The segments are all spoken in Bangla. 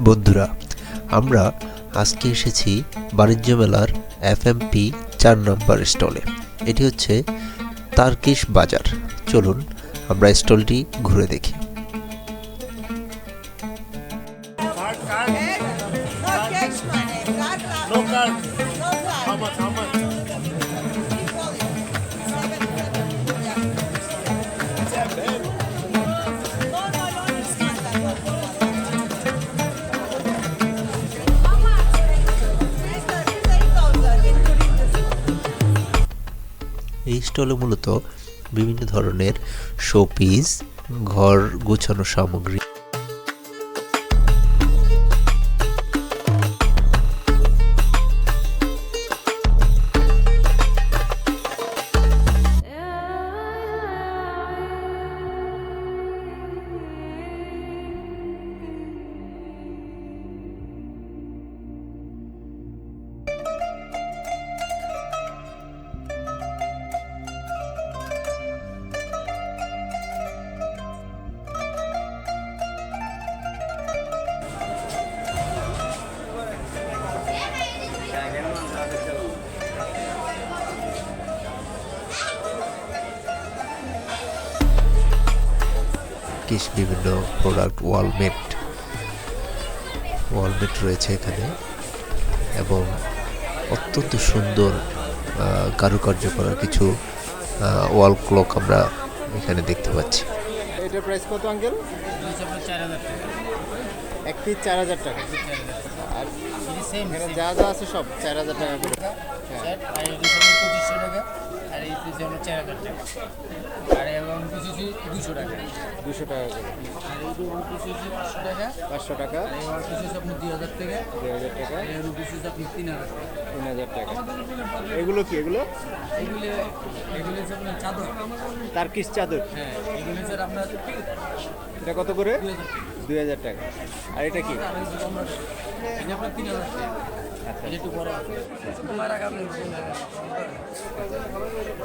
বন্ধুরা, আমরা আজকে এসেছি বাণিজ্য মেলার এফ এফএমপি চার নম্বর স্টলে। এটি হচ্ছে তার্কিশ বাজার। চলুন, আমরা স্টলটি ঘুরে দেখি। No. এই স্টলে মূলত বিভিন্ন ধরনের শোপিস ঘর গোছানো সামগ্রী কিস বিভিন্ন প্রোডাক্ট ওয়ালমেট ওয়ালমেট রয়েছে এখানে এবং অত্যন্ত সুন্দর আহ, কারুকার্য করা কিছু ওয়াল ক্লক আমরা এখানে দেখতে পাচ্ছি। এটার প্রাইস কত আঙ্কেল এক পিস চার হাজার টাকা। আর এখানে যা যা আছে সব চার হাজার টাকা করে। চার হাজার টাকা। আর এবং দুশো টাকা। দুশো টাকা করে। আর এই পাঁচশো টাকা। পাঁচশো দুই হাজার টাকা। দুই হাজার টাকা। তিন হাজার তিন হাজার টাকা। এগুলো কি এগুলো? এগুলো এগুলো হচ্ছে আপনার চাদর। তার্কিশ চাদর। হ্যাঁ এগুলো আপনার এটা কত করে? দুই হাজার টাকা। আর এটা কি? আপনার তিন হাজার টাকা।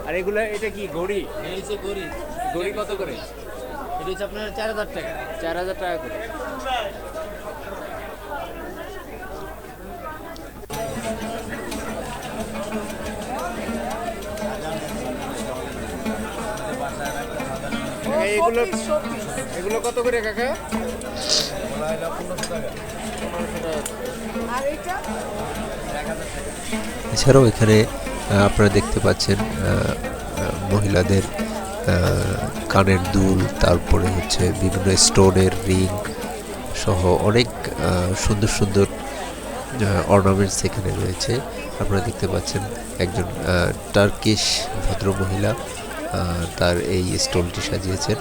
আর এগুলো এটা কি ঘড়ি? এই হচ্ছে গড়ি ঘড়ি কত করে? এটা হচ্ছে আপনার চার হাজার টাকা। চার হাজার টাকা করে। এগুলো. এগুলো কত করে কাকা? আর এটা এছাড়াও এখানে আপনারা দেখতে পাচ্ছেন মহিলাদের কানের দুল, তারপরে হচ্ছে বিভিন্ন স্টোনের রিং সহ অনেক সুন্দর সুন্দর অর্নামেন্টস এখানে রয়েছে। আপনারা দেখতে পাচ্ছেন একজন টার্কিশ ভদ্র মহিলা তার এই স্টলটি সাজিয়েছেন।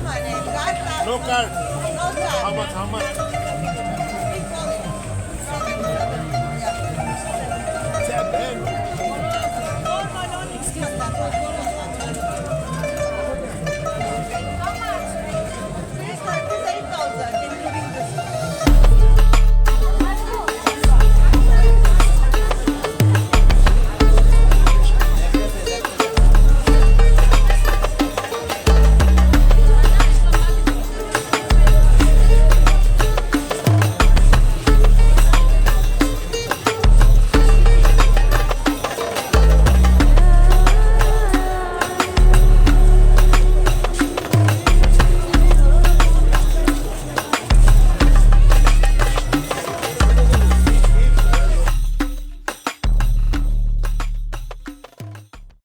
Money. No card. No card. How much? How much?